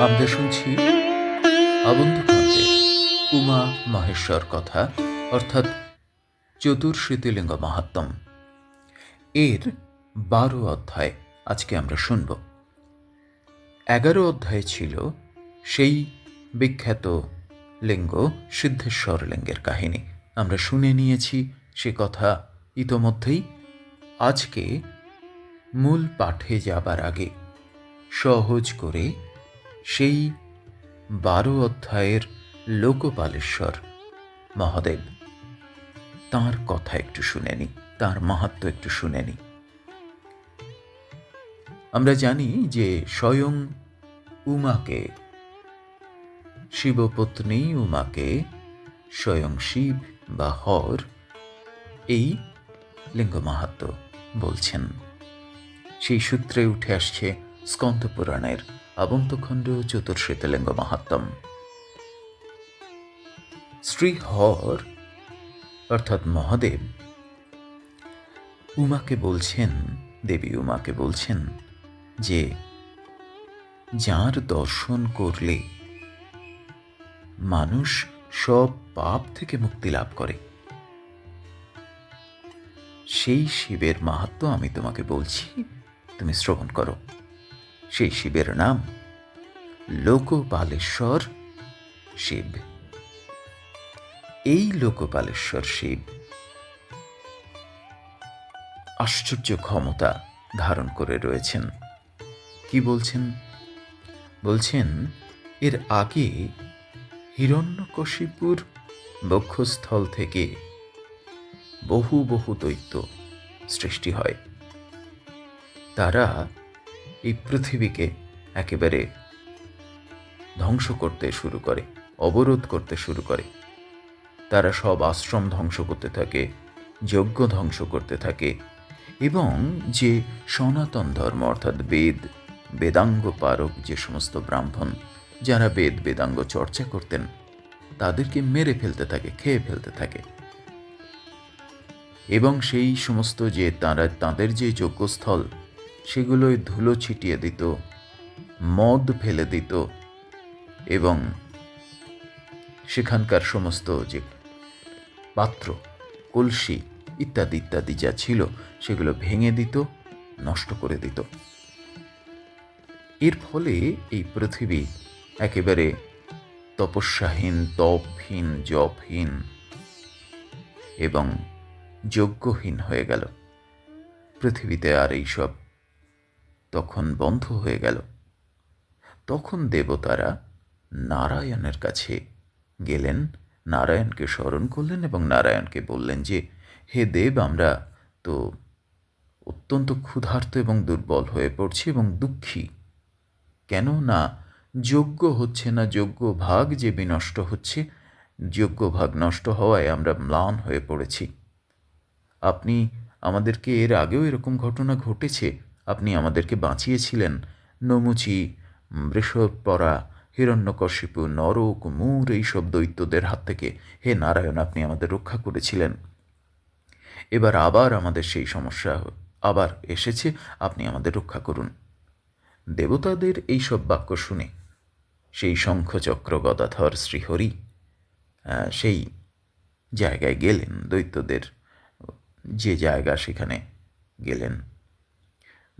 আমরা শুনছি উমা মহেশ্বর কথা, অর্থাৎ চতুর্শীতিলিঙ্গ মাহাত্ম্যম। এর বারো অধ্যায় আজকে আমরা শুনব। এগারো অধ্যায় ছিল সেই বিখ্যাত লিঙ্গ, সিদ্ধেশ্বর লিঙ্গের কাহিনী। আমরা শুনে নিয়েছি সে কথা ইতোমধ্যেই। আজকে মূল পাঠে যাবার আগে সহজ করে সেই বারো অধ্যায়ের লোকপালেশ্বর মহাদেব। তার কথা একটু শুনেনি তার মাহাত্ম একটু শুনেনি আমরা জানি যে স্বয়ং উমাকে, শিবপত্নী উমাকে স্বয়ং শিব বা হর এই লিঙ্গ মাহাত্ম বলছেন। সেই সূত্রে উঠে আসছে স্কন্দ পুরাণের আবন্তখণ্ড চতুর্শ্বেতলিঙ্গ মাহাত্ম শ্রী হর, অর্থাৎ মহাদেব, উমাকে বলছেন, দেবী উমাকে বলছেন যে, যার দর্শন করলে মানুষ সব পাপ থেকে মুক্তি লাভ করে। সেই শিবের মাহাত্ম আমি তোমাকে বলছি, তুমি শ্রবণ করো। সেই শিবের নাম। লোকপালেশ্বর শিব। এই লোকপালেশ্বর শিব আশ্চর্য ক্ষমতা ধারণ করে রয়েছেন। কি বলছেন? বলছেন, এর আগে হিরণ্যকশিপুর বক্ষস্থল থেকে বহু বহু দৈত্য সৃষ্টি হয়। তারা এই পৃথিবীকে একেবারে ধ্বংস করতে শুরু করে, অবরোধ করতে শুরু করে। তারা সব আশ্রম ধ্বংস করতে থাকে, যজ্ঞ ধ্বংস করতে থাকে এবং যে সনাতন ধর্ম, অর্থাৎ বেদ, বেদাঙ্গ পারক, যে সমস্ত ব্রাহ্মণ যারা বেদ, বেদাঙ্গ চর্চা করতেন, তাদেরকে মেরে ফেলতে থাকে, খেয়ে ফেলতে থাকে। এবং সেই সমস্ত যে তারা, তাদের যে যজ্ঞস্থল সেগুলোয় ধুলো ছিটিয়ে দিত, মদ ফেলে দিত এবং সেখানকার সমস্ত যে পাত্র, কলসি ইত্যাদি ইত্যাদি যা ছিল সেগুলো ভেঙে দিত, নষ্ট করে দিত। এর ফলে এই পৃথিবী একেবারে তপস্যাহীন, তপহীন, জপহীন এবং যজ্ঞহীন হয়ে গেল। পৃথিবীতে আর এইসব তখন বন্ধ হয়ে গেল। তখন দেবতারা নারায়ণের কাছে গেলেন, নারায়ণকে স্মরণ করলেন এবং নারায়ণকে বললেন যে, হে দেব, আমরা তো অত্যন্ত ক্ষুধার্ত এবং দুর্বল হয়ে পড়ছি এবং দুঃখী। কেন না যোগ্য হচ্ছে না, যোগ্য ভাগ যে বিনষ্ট হচ্ছে, যোগ্য ভাগ নষ্ট হওয়ায় আমরা ম্লান হয়ে পড়েছি। আপনি আমাদেরকে এর আগেও এরকম ঘটনা ঘটেছে আপনি আমাদেরকে বাঁচিয়েছিলেন। নমুচি বৃষপরা হিরণ্যকশিপু, নরক, মূর এইসব দৈত্যদের হাত থেকে হে নারায়ণ, আপনি আমাদের রক্ষা করেছিলেন। এবার আবার আমাদের সেই সমস্যা আবার এসেছে, আপনি আমাদের রক্ষা করুন। দেবতাদের এই সব বাক্য শুনে সেই শঙ্খচক্র গদাধর শ্রীহরি সেই জায়গায় গেলেন, দৈত্যদের যে জায়গা সেখানে গেলেন।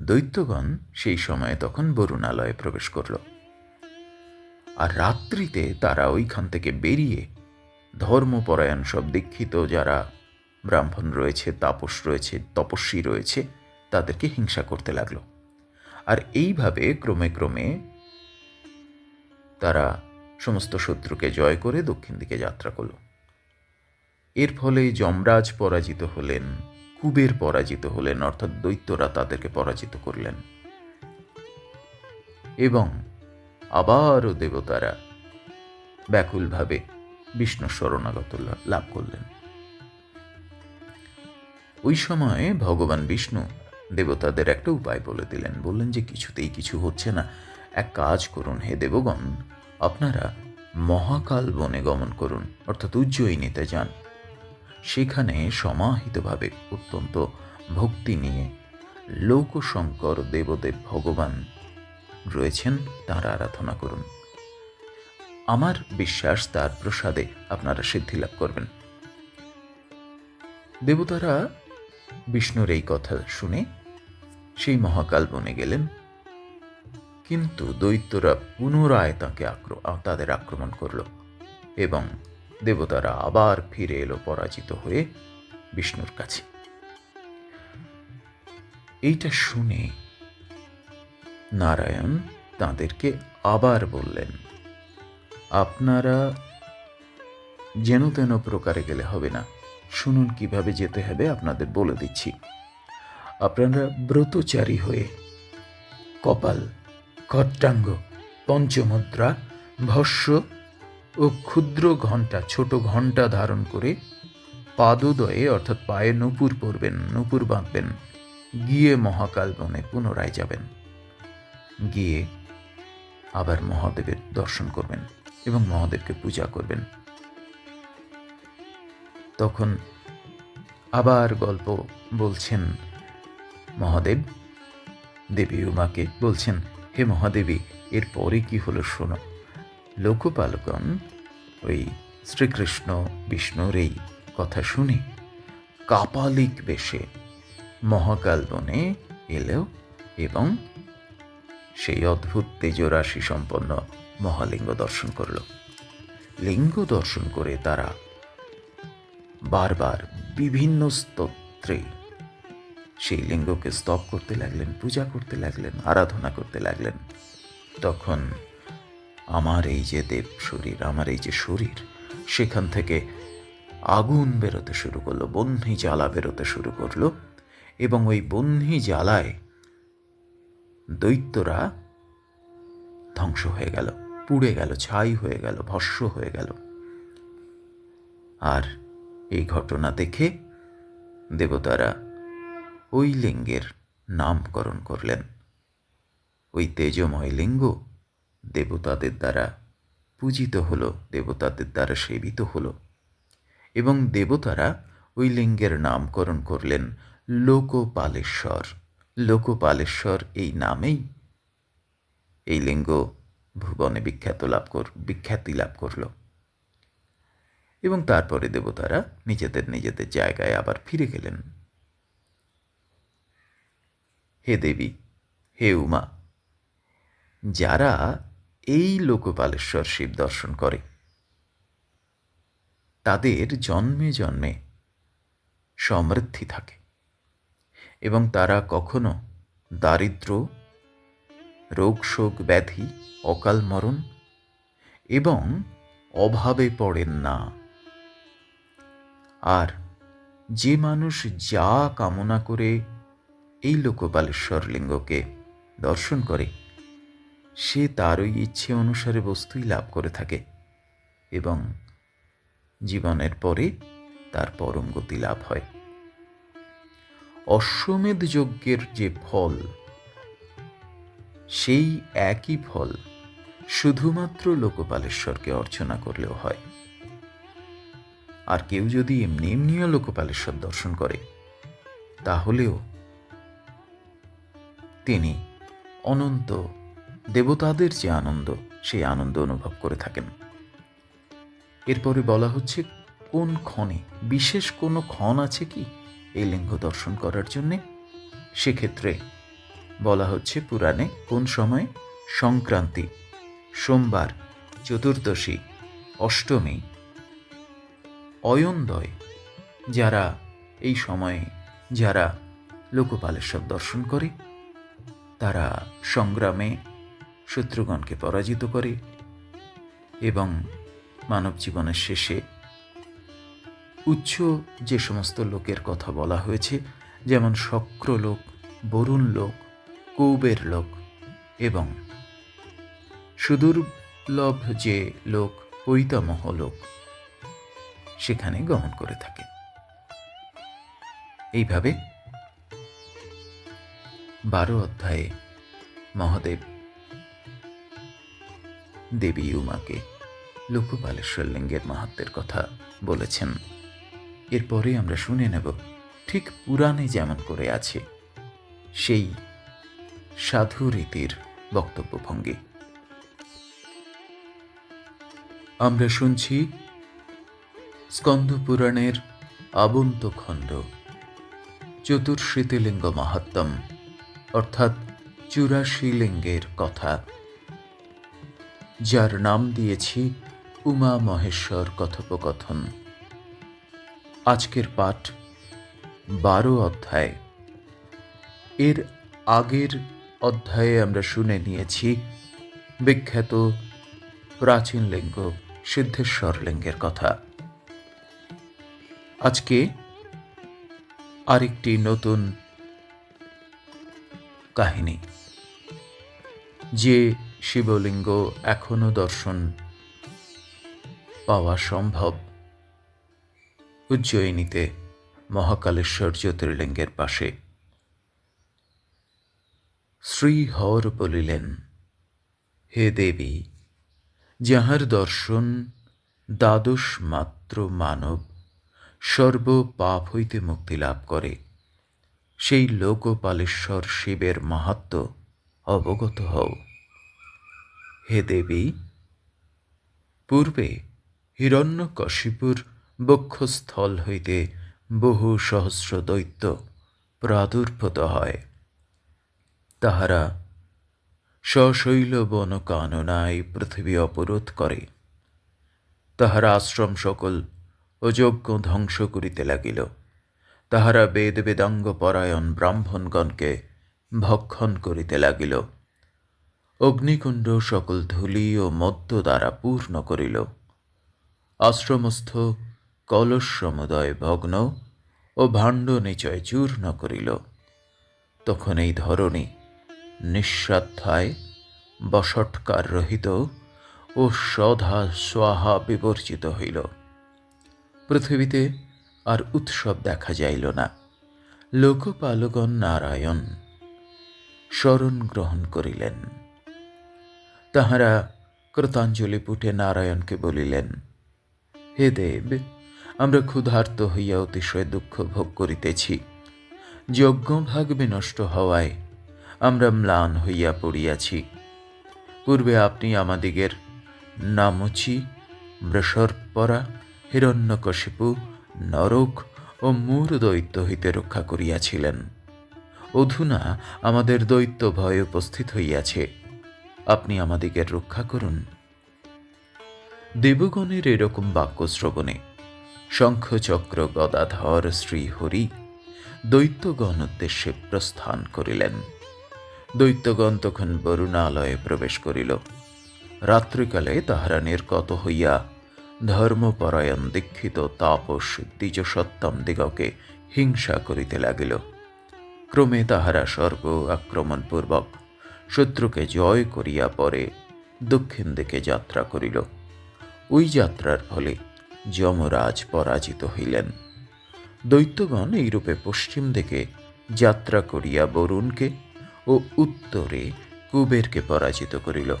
দৈত্যগণ সেই সময়ে তখন বরুণালয়ে প্রবেশ করল। আর রাত্রিতে তারা ওইখান থেকে বেরিয়ে ধর্মপরায়ণ সব দীক্ষিত যারা ব্রাহ্মণ রয়েছে, তাপস রয়েছে, তপস্বী রয়েছে, তাদেরকে হিংসা করতে লাগল। আর এইভাবে ক্রমে ক্রমে তারা সমস্ত শত্রুকে জয় করে দক্ষিণ দিকে যাত্রা করল। এর ফলে যমরাজ পরাজিত হলেন কুবের পরাজিত হলেন, অর্থাৎ দৈত্যরা তাদেরকে পরাজিত করলেন। এবং আবারও দেবতারা ব্যাকুলভাবে বিষ্ণু শরণাগত লাভ করলেন। ওই সময়ে ভগবান বিষ্ণু দেবতাদের একটা উপায় বলে দিলেন। বললেন যে, কিছুতেই কিছু হচ্ছে না। এক কাজ করুন, হে দেবগণ, আপনারা মহাকাল বনে গমন করুন, অর্থাৎ উজ্জয়িনীতে যান। সেখানে সমাহিতভাবে অত্যন্ত ভক্তি নিয়ে লোকশঙ্কর দেবদেব ভগবান রয়েছেন, তাঁর আরাধনা করুন। আমার বিশ্বাস, তার প্রসাদে আপনারা সিদ্ধি লাভ করবেন। দেবতারা বিষ্ণুর এই কথা শুনে সেই মহাকাল বনে গেলেন। কিন্তু দৈত্যরা পুনরায় তাকে আক্র- তাদের আক্রমণ করল এবং দেবতারা আবার ফিরে এলো পরাজিত হয়ে বিষ্ণুর কাছে। এইটা শুনে নারায়ণ তাদেরকে আবার বললেন, আপনারা যেন তেন প্রকারে গেলে হবে না। শুনুন কীভাবে যেতে হবে, আপনাদের বলে দিচ্ছি। আপনারা ব্রতচারী হয়ে কপাল, খট্টাঙ্গ, পঞ্চমুদ্রা, ভস্য ও ক্ষুদ্র ঘণ্টা, ছোট ঘণ্টা ধারণ করে পাদোদয়ে, অর্থাৎ পায়ে নূপুর পরবেন, নূপুর বাঁধবেন, গিয়ে মহাকাল বনে পুনরায় যাবেন। গিয়ে আবার মহাদেবের দর্শন করবেন এবং মহাদেবকে পূজা করবেন। তখন আবার গল্প বলছেন মহাদেব, দেবী উমাকে বলছেন, হে মহাদেবী এর পরে কি হলো শোনো। লোকপালগণ ওই শ্রীকৃষ্ণ বিষ্ণুর এই কথা শুনে কাপালিক বেশে মহাকাল বনে এলেও এবং সেই অদ্ভুত তেজরাশি সম্পন্ন মহালিঙ্গ দর্শন করল। লিঙ্গ দর্শন করে তারা বারবার বিভিন্ন স্তোত্রে সেই লিঙ্গকে স্তব করতে লাগলেন, পূজা করতে লাগলেন, আরাধনা করতে লাগলেন। তখন আমার এই যে দেব শরীর, আমার এই যে শরীর, সেখান থেকে আগুন বেরোতে শুরু করল বহ্নি জ্বালা বেরোতে শুরু করল এবং ওই বহ্নি জ্বালায় দৈত্যরা ধ্বংস হয়ে গেল, পুড়ে গেল, ছাই হয়ে গেল ভস্য হয়ে গেল। আর এই ঘটনা দেখে দেবতারা ওই লিঙ্গের নামকরণ করলেন। ওই তেজময় লিঙ্গ দেবতাদের দ্বারা পূজিত হলো, দেবতাদের দ্বারা সেবিত হলো। এবং দেবতারা ওই লিঙ্গের নামকরণ করলেন লোকপালেশ্বর। লোকপালেশ্বর এই নামেই এই লিঙ্গ ভুবনে বিখ্যাত লাভ কর, বিখ্যাতি লাভ করল। এবং তারপরে দেবতারা নিজেদের নিজেদের জায়গায় আবার ফিরে গেলেন। হে দেবী, হে উমা, যারা এই লোকপালেশ্বর শিব দর্শন করে। তাদের জন্মে জন্মে সমৃদ্ধি থাকে এবং তারা কখনো দারিদ্র রোগ শোক ব্যাধি, অকাল মরণ এবং অভাবে পড়েন না। আর যে মানুষ যা কামনা করে এই লোকপালেশ্বর লিঙ্গকে দর্শন করে সে তার ওই ইচ্ছে অনুসারে বস্তুই লাভ করে থাকে এবং জীবনের পরে তার পরম গতি লাভ হয়। অশ্বমেধ যজ্ঞের যে ফল, সেই একই ফল শুধুমাত্র লোকপালেশ্বরকে অর্চনা করলেও হয়। আর কেউ যদি এমনি এমনিও লোকপালেশ্বর দর্শন করে, তাহলেও তিনি অনন্ত দেবতাদের যে আনন্দ, সেই আনন্দ অনুভব করে থাকেন। এরপরে বলা হচ্ছে, কোন ক্ষণে, বিশেষ কোনো ক্ষণ আছে কি এই লিঙ্গ দর্শন করার জন্যে? সেক্ষেত্রে বলা হচ্ছে পুরাণে, কোন সময়? সংক্রান্তি, সোমবার, চতুর্দশী, অষ্টমী, অয়নদয়, যারা এই সময়ে, যারা লোকপালেশ্বর দর্শন করে, তারা সংগ্রামে শত্রুগণকে পরাজিত করে এবং মানব জীবনের শেষে উচ্চ যে সমস্ত লোকের কথা বলা হয়েছে, যেমন শক্র লোক, বরুণ লোক, কৌবের লোক এবং সুদুর্লভ যে লোক, পৈতামহ লোক সেখানে গমন করে থাকে। এইভাবে বারো অধ্যায়ে মহাদেব দেবী উমাকে। লোকপালেশ্বর লিঙ্গের মাহাত্মের কথা বলেছেন। এরপরে আমরা শুনে নেব ঠিক পুরাণে যেমন করে আছে সেই সাধু রীতির বক্তব্য ভঙ্গি। আমরা শুনছি স্কন্দ পুরাণের আবন্ত খণ্ড চতুর্শীতি লিঙ্গ মাহাত্ম্যম, অর্থাৎ চুরাশি লিঙ্গের কথা যার নাম দিয়েছি উমা মহেশ্বর কথোপকথন। আজকের পাঠ বারো অধ্যায়। এর আগের অধ্যায়ে আমরা শুনে নিয়েছি বিখ্যাত প্রাচীন লিঙ্গ সিদ্ধেশ্বর লিঙ্গের কথা। আজকে আরেকটি নতুন কাহিনী, যে শিবলিঙ্গ এখনও দর্শন পাওয়া সম্ভব। উজ্জয়িনীতে মহাকালেশ্বর জ্যোতির্লিঙ্গের পাশে। শ্রীহর বলিলেন, হে দেবী, যাহার দর্শন দ্বাদশ মাত্র মানব, সর্ব পাপ হইতে মুক্তি লাভ করে, সেই লোকপালেশ্বর শিবের মাহাত্ম অবগত হও। হে দেবী। পূর্বে হিরণ্যকশিপুর বক্ষস্থল হইতে বহু সহস্র দৈত্য প্রাদুর্ভূত হয়। তাহারা সশৈল বন কাননায় পৃথিবী অবরোধ করে। তাহারা আশ্রম সকল অযোগ্য ধ্বংস করিতে লাগিল। তাহারা বেদ বেদাঙ্গ পরায়ণ ব্রাহ্মণগণকে ভক্ষণ করিতে লাগিল। অগ্নিকুণ্ড সকল ধূলি ও মদ্য দ্বারা পূর্ণ করিল। আশ্রমস্থ কলস সমুদয় ভগ্ন ও ভাণ্ড নিচয় চূর্ণ করিল। তখন এই ধরণী নিঃস্বাধ্যায় বসৎকার রহিত ও সধা স্বাহা বিবর্জিত হইল। পৃথিবীতে আর উৎসব দেখা যাইল না। লোকপালগণ নারায়ণ শরণ গ্রহণ করিলেন। তাহারা কৃতাঞ্জলি পুটে নারায়ণকে বলিলেন, হে দেব, আমরা ক্ষুধার্ত হইয়া অতিশয় দুঃখ ভোগ করিতেছি। যজ্ঞভাগ বিনষ্ট হওয়ায় আমরা ম্লান হইয়া পড়িয়াছি। পূর্বে আপনি আমাদিগের নামচি বৃষর্পরা হিরণ্যকশিপু, নরক ও মূর দৈত্য হইতে রক্ষা করিয়াছিলেন। অধুনা আমাদের দৈত্য ভয় উপস্থিত হইয়াছে। আপনি আমাদিগের রক্ষা করুন। দেবগণের এরকম বাক্য শ্রবণে শঙ্খচক্র গদাধর শ্রীহরি দৈত্যগণ উদ্দেশ্যে প্রস্থান করিলেন। দৈত্যগণ তখন বরুণালয়ে প্রবেশ করিল। রাত্রিকালে তাহারা নির্গত হইয়া ধর্মপরায়ণ, দীক্ষিত, তাপস, দ্বিজসত্তম দিগকে হিংসা করিতে লাগিল। ক্রমে তাহারা স্বর্গ আক্রমণপূর্বক শত্রুকে জয় করিয়া পরে দক্ষিণ দিকে যাত্রা করিল। ওই যাত্রার ফলে যমরাজ পরাজিত হইলেন। দৈত্যগণ এইরূপে পশ্চিম দিকে যাত্রা করিয়া বরুণকে ও উত্তরে কুবেরকে পরাজিত করিল।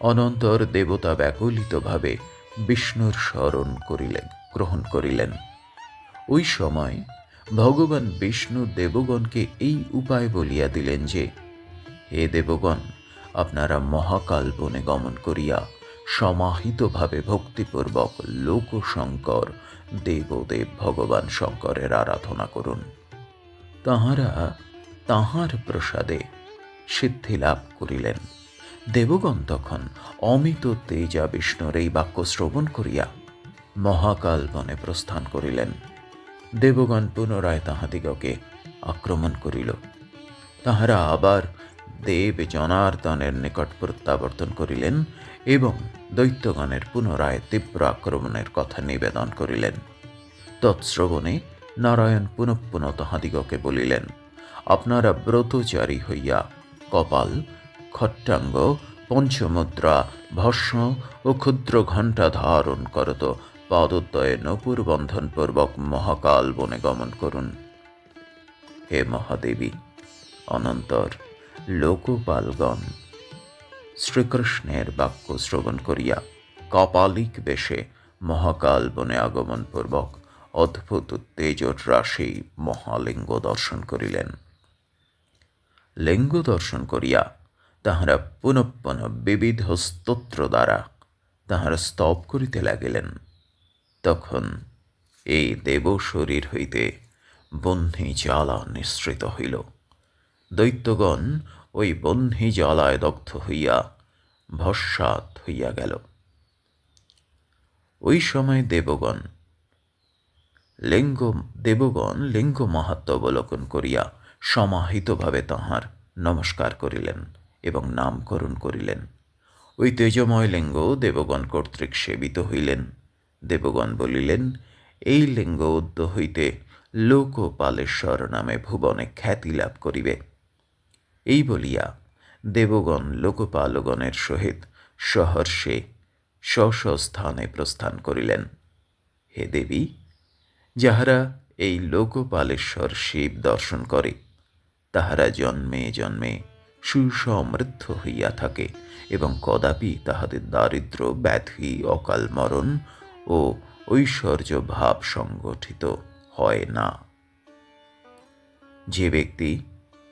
অনন্তর দেবতা ব্যাকুলিতভাবে বিষ্ণুর স্মরণ করিলেন, গ্রহণ করিলেন। ওই সময় ভগবান বিষ্ণু দেবগণকে এই উপায় বলিয়া দিলেন যে হে দেবগণ, আপনারা মহাকাল বনে গমন করিয়া সমাহিতভাবে ভক্তিপূর্বক লোকশঙ্কর, দেবদেব ভগবান শঙ্করের আরাধনা করুন। তাহারা তাহার প্রসাদে সিদ্ধি লাভ করিলেন। দেবগণ তখন অমিত তেজা বিষ্ণুর এই বাক্য শ্রবণ করিয়া মহাকাল বনে প্রস্থান করিলেন। দেবগণ পুনরায় তাহাদিগকে আক্রমণ করিল। তাহারা আবার দেব জনার্দনের নিকট প্রত্যাবর্তন করিলেন এবং দৈত্যগণের পুনরায় তীব্র আক্রমণের কথা নিবেদন করিলেন। তৎশ্রবণে নারায়ণ পুনঃ পুনঃ তাহাদিগকে বলিলেন, আপনারা ব্রতচারী হইয়া কপাল, খট্টাঙ্গ, পঞ্চমুদ্রা, ভস্ম ও ক্ষুদ্র ঘণ্টা ধারণ করত পাদোদ্দয়ে নপুর বন্ধনপূর্বক মহাকাল বনে গমন করুন। হে মহাদেবী, অনন্তর লোকপালগণ। শ্রীকৃষ্ণের বাক্য শ্রবণ করিয়া কপালিক বেশে মহাকাল বনে আগমন পূর্বক অদ্ভুত তেজর রাশি মহালিঙ্গ দর্শন করিলেন। লিঙ্গ দর্শন করিয়া তাহারা পুনঃ বিবিধ স্তোত্র দ্বারা তাহারা স্তব করিতে লাগিলেন। তখন এই দেব শরীর হইতে বহ্নি জ্বালা নিঃসৃত হইল। দৈত্যগণ ওই বহ্নি জ্বালায় দগ্ধ হইয়া ভস্মাত হইয়া গেল। ওই সময় দেবগণ, লিঙ্গ দেবগণ লিঙ্গ মাহাত্ম অবলোকন করিয়া সমাহিতভাবে তাহার নমস্কার করিলেন এবং নামকরণ করিলেন। ওই তেজময় লিঙ্গ দেবগণ কর্তৃক সেবিত হইলেন। দেবগণ বলিলেন, এই লিঙ্গ উদ্য হইতে লোকপালেশ্বর নামে ভুবনে খ্যাতি লাভ করিবে। এই বলিয়া দেবগণ লোকপালগণের সহিত সহর্ষে স্ব স্থানে প্রস্থান করিলেন। হে দেবী, যাহারা এই লোকপালেশ্বর শিব দর্শন করে, তাহারা জন্মে জন্মে সুসমৃদ্ধ হইয়া থাকে এবং কদাপি তাহাদের দারিদ্র ব্যাধি, অকাল মরণ ও ঐশ্বর্য ভাব সংগঠিত হয় না। যে ব্যক্তি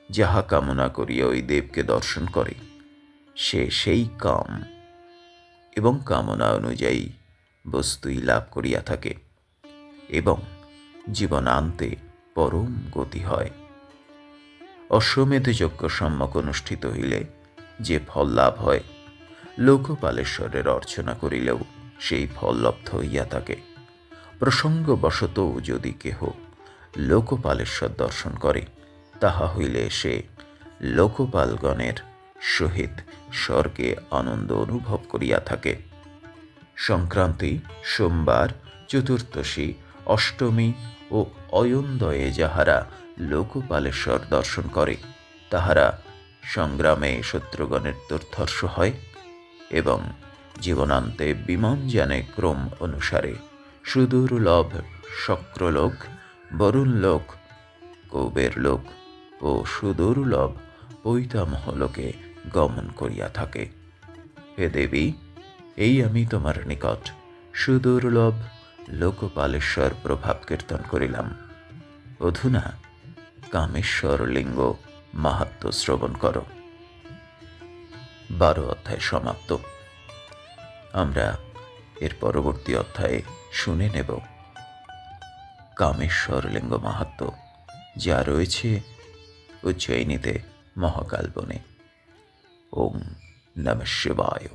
যাহা কামনা করিয়া ওই দেবকে দর্শন করে, সে সেই কাম এবং কামনা অনুযায়ী বস্তুই লাভ করিয়া থাকে এবং জীবন জীবনান্তে পরম গতি হয়। অশ্বমেধ যজ্ঞ সম্যক অনুষ্ঠিত হইলে যে ফল লাভ হয়, লোকপালেশ্বরের অর্চনা করিলেও সেই ফল লব্ধ হইয়া থাকে। প্রসঙ্গবশত যদি কেহ লোকপালেশ্বর দর্শন করে তাহা হইলে সে লোকপালগণের সহিত স্বর্গে আনন্দ অনুভব করিয়া থাকে। সংক্রান্তি, সোমবার, চতুর্দশী, অষ্টমী ও অয়ন্দয়ে যাহারা লোকপালেশ্বর দর্শন করে, তাহারা সংগ্রামে শত্রুগণের দুর্ধর্ষ হয় এবং জীবনান্তে বিমান বিমানযানে ক্রম অনুসারে সুদূর্লভ, শক্রলোক বরুণ লোক কৌবের লোক ও সুদুর্লভ পৈতামহ লোকে গমন করিয়া থাকে। হে দেবী, এই আমি তোমার নিকট সুদুর্লভ লোকপালেশ্বর প্রভাব কীর্তন করিলাম। অধুনা কামেশ্বর লিঙ্গ মাহাত্ম শ্রবণ করো। বারো অধ্যায় সমাপ্ত। আমরা এর পরবর্তী অধ্যায়ে শুনে নেব। কামেশ্বর লিঙ্গ মাহাত্ম, যা রয়েছে উজ্জয়িনীতে মহাকাল বনে। ওম নম শিবায়।